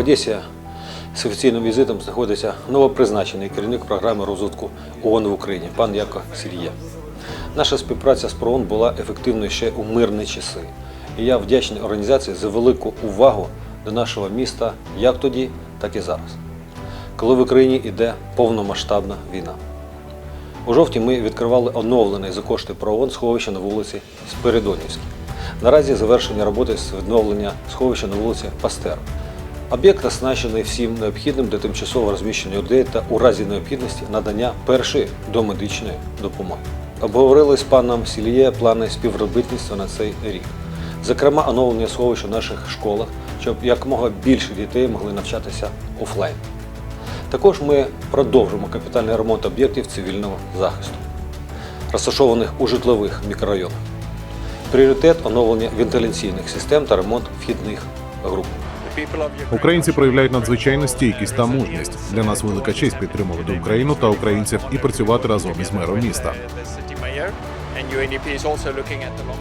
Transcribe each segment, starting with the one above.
Одесі з офіційним візитом знаходиться новопризначений керівник програми розвитку ООН в Україні, пан Яко Сільє. Наша співпраця з ПРООН була ефективною ще у мирні часи. І я вдячний організації за велику увагу до нашого міста як тоді, так і зараз, коли в Україні йде повномасштабна війна. У жовтні ми відкривали оновлене за кошти ПРООН сховище на вулиці Спиридонівській. Наразі завершення роботи з відновлення сховища на вулиці Пастер. Об'єкт оснащений всім необхідним для тимчасового розміщення людей та у разі необхідності надання першої домедичної допомоги. Обговорили з паном Сільє плани співробітництва на цей рік. Зокрема, оновлення сховища в наших школах, щоб якомога більше дітей могли навчатися офлайн. Також ми продовжимо капітальний ремонт об'єктів цивільного захисту, розташованих у житлових мікрорайонах. Пріоритет оновлення вентиляційних систем та ремонт вхідних груп. Українці проявляють надзвичайну стійкість та мужність. Для нас велика честь підтримувати Україну та українців і працювати разом із мером міста.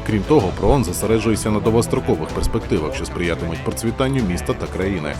Крім того, ПРООН зосереджується на довгострокових перспективах, що сприятимуть процвітанню міста та країни.